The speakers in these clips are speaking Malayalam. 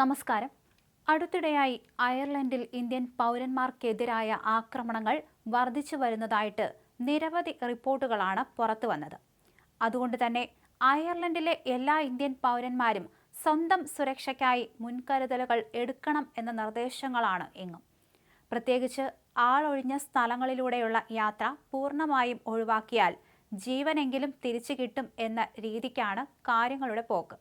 നമസ്കാരം. അടുത്തിടെയായി അയർലൻഡിൽ ഇന്ത്യൻ പൗരന്മാർക്കെതിരായ ആക്രമണങ്ങൾ വർദ്ധിച്ചു വരുന്നതായിട്ട് നിരവധി റിപ്പോർട്ടുകളാണ് പുറത്തു വന്നത്. അതുകൊണ്ട് തന്നെ അയർലൻഡിലെ എല്ലാ ഇന്ത്യൻ പൗരന്മാരും സ്വന്തം സുരക്ഷയ്ക്കായി മുൻകരുതലുകൾ എടുക്കണം എന്ന നിർദ്ദേശങ്ങളാണ് എങ്ങും പ്രത്യേകിച്ച് ആളൊഴിഞ്ഞ സ്ഥലങ്ങളിലൂടെയുള്ള യാത്ര പൂർണമായും ഒഴിവാക്കിയാൽ ജീവനെങ്കിലും തിരിച്ചു കിട്ടും എന്ന രീതിക്കാണ് കാര്യങ്ങളുടെ പോക്ക്.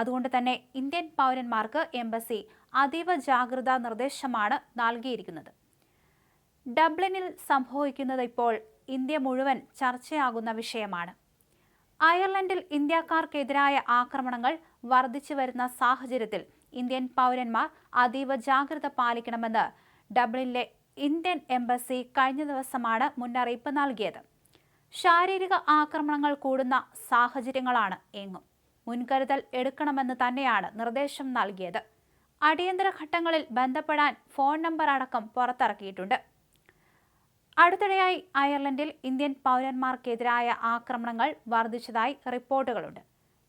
അതുകൊണ്ട് തന്നെ ഇന്ത്യൻ പൗരന്മാർക്ക് എംബസി അതീവ ജാഗ്രതാ നിർദ്ദേശമാണ് നൽകിയിരിക്കുന്നത്. ഡബ്ലിനിൽ സംഭവിക്കുന്നത് ഇപ്പോൾ ഇന്ത്യ മുഴുവൻ ചർച്ചയാകുന്ന വിഷയമാണ്. അയർലൻഡിൽ ഇന്ത്യക്കാർക്കെതിരായ ആക്രമണങ്ങൾ വർദ്ധിച്ചു വരുന്ന സാഹചര്യത്തിൽ ഇന്ത്യൻ പൗരന്മാർ അതീവ ജാഗ്രത പാലിക്കണമെന്ന് ഡബ്ലിനിലെ ഇന്ത്യൻ എംബസി കഴിഞ്ഞ ദിവസമാണ് മുന്നറിയിപ്പ് നൽകിയത്. ശാരീരിക ആക്രമണങ്ങൾ കൂടുന്ന സാഹചര്യങ്ങളാണ് എങ്ങും. മുൻകരുതൽ എടുക്കണമെന്ന് തന്നെയാണ് നിർദ്ദേശം നൽകിയത്. അടിയന്തര ഘട്ടങ്ങളിൽ ബന്ധപ്പെടാൻ ഫോൺ നമ്പർ അടക്കം പുറത്തിറക്കിയിട്ടുണ്ട്. അടുത്തിടെയായി അയർലൻഡിൽ ഇന്ത്യൻ പൗരന്മാർക്കെതിരായ ആക്രമണങ്ങൾ വർദ്ധിച്ചതായി റിപ്പോർട്ടുകളുണ്ട്.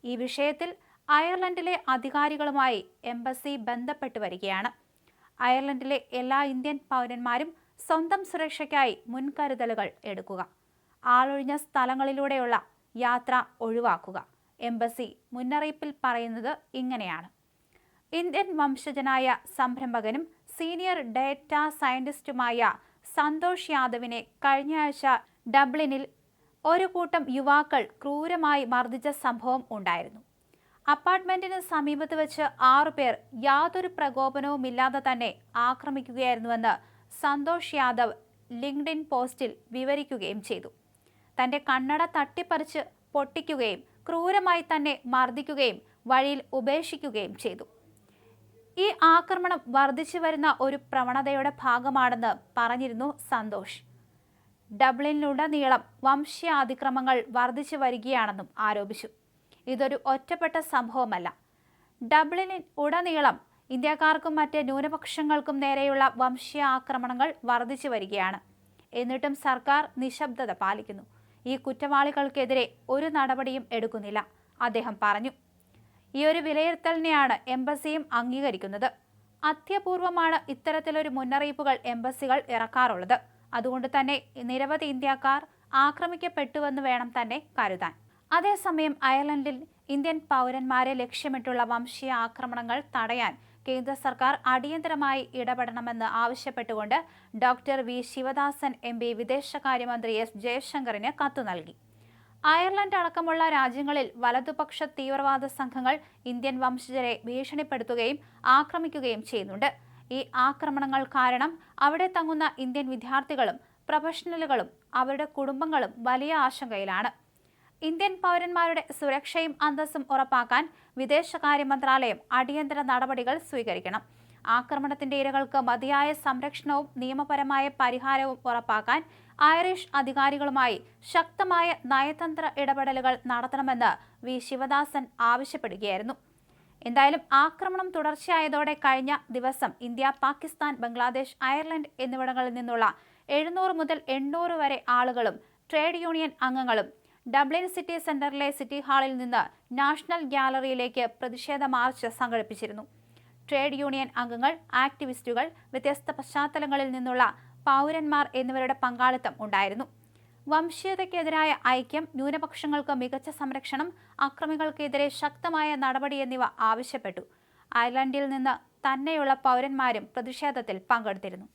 ഈ വിഷയത്തിൽ അയർലൻഡിലെ അധികാരികളുമായി എംബസി ബന്ധപ്പെട്ടു വരികയാണ്. അയർലൻഡിലെ എല്ലാ ഇന്ത്യൻ പൗരന്മാരും സ്വന്തം സുരക്ഷയ്ക്കായി മുൻകരുതലുകൾ എടുക്കുക ആളൊഴിഞ്ഞ സ്ഥലങ്ങളിലൂടെയുള്ള യാത്ര ഒഴിവാക്കുക എംബസി മുന്നറിയിപ്പിൽ പറയുന്നത് ഇങ്ങനെയാണ്. ഇന്ത്യൻ വംശജനായ സംരംഭകനും സീനിയർ ഡേറ്റ സയന്റിസ്റ്റുമായ സന്തോഷ് യാദവിനെ കഴിഞ്ഞയാഴ്ച ഡബ്ലിനിൽ ഒരു കൂട്ടം യുവാക്കൾ ക്രൂരമായി മർദ്ദിച്ച സംഭവം ഉണ്ടായിരുന്നു. അപ്പാർട്ട്മെന്റിന് സമീപത്ത് വെച്ച് ആറുപേർ യാതൊരു പ്രകോപനവുമില്ലാതെ തന്നെ ആക്രമിക്കുകയായിരുന്നുവെന്ന് സന്തോഷ് യാദവ് ലിങ്ക്ഡിൻ പോസ്റ്റിൽ വിവരിക്കുകയും ചെയ്തു. തന്റെ കണ്ണട തട്ടിപ്പറിച്ച് പൊട്ടിക്കുകയും ക്രൂരമായി തന്നെ മർദ്ദിക്കുകയും വഴിയിൽ ഉപേക്ഷിക്കുകയും ചെയ്തു. ഈ ആക്രമണം വർദ്ധിച്ചു വരുന്ന ഒരു പ്രവണതയുടെ ഭാഗമാണെന്ന് പറഞ്ഞിരുന്നു സന്തോഷ്. ഡബ്ലിനിലുടനീളം വംശീയാതിക്രമങ്ങൾ വർദ്ധിച്ചു വരികയാണെന്നും ആരോപിച്ചു. ഇതൊരു ഒറ്റപ്പെട്ട സംഭവമല്ല. ഡബ്ലിനിൽ ഉടനീളം ഇന്ത്യക്കാർക്കും മറ്റ് ന്യൂനപക്ഷങ്ങൾക്കും നേരെയുള്ള വംശീയ ആക്രമണങ്ങൾ വർദ്ധിച്ചു വരികയാണ്. എന്നിട്ടും സർക്കാർ നിശബ്ദത പാലിക്കുന്നു. ഈ കുറ്റവാളികൾക്കെതിരെ ഒരു നടപടിയും എടുക്കുന്നില്ല. അദ്ദേഹം പറഞ്ഞു ഈ ഒരു വിലയിരുത്തലിനെയാണ് എംബസിയും അംഗീകരിക്കുന്നത്. അത്യപൂർവമാണ് ഇത്തരത്തിലൊരു മുന്നറിയിപ്പുകൾ എംബസികൾ ഇറക്കാറുള്ളത്. അതുകൊണ്ട് തന്നെ നിരവധി ഇന്ത്യക്കാർ ആക്രമിക്കപ്പെട്ടുവെന്ന് വേണം തന്നെ കരുതാൻ. അതേസമയം അയർലൻഡിൽ ഇന്ത്യൻ പൗരന്മാരെ ലക്ഷ്യമിട്ടുള്ള വംശീയ ആക്രമണങ്ങൾ തടയാൻ കേന്ദ്ര സർക്കാർ അടിയന്തരമായി ഇടപെടണമെന്ന് ആവശ്യപ്പെട്ടുകൊണ്ട് doctor V Sivadasan M P വിദേശകാര്യമന്ത്രി എസ് ജയശങ്കറിന് കത്തു നൽകി. അയർലൻഡ് അടക്കമുള്ള രാജ്യങ്ങളിൽ വലതുപക്ഷ തീവ്രവാദ സംഘങ്ങൾ ഇന്ത്യൻ വംശജരെ ഭീഷണിപ്പെടുത്തുകയും ആക്രമിക്കുകയും ചെയ്യുന്നുണ്ട്. ഈ ആക്രമണങ്ങൾ കാരണം അവിടെ തങ്ങുന്ന ഇന്ത്യൻ വിദ്യാർത്ഥികളും പ്രൊഫഷണലുകളും അവരുടെ കുടുംബങ്ങളും വലിയ ആശങ്കയിലാണ്. ഇന്ത്യൻ പൗരന്മാരുടെ സുരക്ഷയും അന്തസ്സും ഉറപ്പാക്കാൻ വിദേശകാര്യ മന്ത്രാലയം അടിയന്തര നടപടികൾ സ്വീകരിക്കണം. ആക്രമണത്തിന്റെ ഇരകൾക്ക് മതിയായ സംരക്ഷണവും നിയമപരമായ പരിഹാരവും ഉറപ്പാക്കാൻ ഐറിഷ് അധികാരികളുമായി ശക്തമായ നയതന്ത്ര ഇടപെടലുകൾ നടത്തണമെന്ന് വി. ശിവദാസൻ ആവശ്യപ്പെടുകയായിരുന്നു. എന്തായാലും ആക്രമണം തുടർച്ചയായതോടെ കഴിഞ്ഞ ദിവസം ഇന്ത്യ പാകിസ്ഥാൻ ബംഗ്ലാദേശ് അയർലൻഡ് എന്നിവിടങ്ങളിൽ നിന്നുള്ള എഴുന്നൂറ് മുതൽ എണ്ണൂറ് വരെ ആളുകളും ട്രേഡ് യൂണിയൻ അംഗങ്ങളും ഡബ്ലിൻ സിറ്റി സെന്ററിലെ സിറ്റി ഹാളിൽ നിന്ന് നാഷണൽ ഗ്യാലറിയിലേക്ക് പ്രതിഷേധ മാർച്ച് സംഘടിപ്പിച്ചിരുന്നു. ട്രേഡ് യൂണിയൻ അംഗങ്ങൾ ആക്ടിവിസ്റ്റുകൾ വ്യത്യസ്ത പശ്ചാത്തലങ്ങളിൽ നിന്നുള്ള പൗരന്മാർ എന്നിവരുടെ പങ്കാളിത്തം ഉണ്ടായിരുന്നു. വംശീയതയ്ക്കെതിരായ ഐക്യം ന്യൂനപക്ഷങ്ങൾക്ക് മികച്ച സംരക്ഷണം അക്രമികൾക്കെതിരെ ശക്തമായ നടപടി എന്നിവ ആവശ്യപ്പെട്ടു. അയർലൻഡിൽ നിന്ന് തന്നെയുള്ള പൗരന്മാരും പ്രതിഷേധത്തിൽ പങ്കെടുത്തിരുന്നു.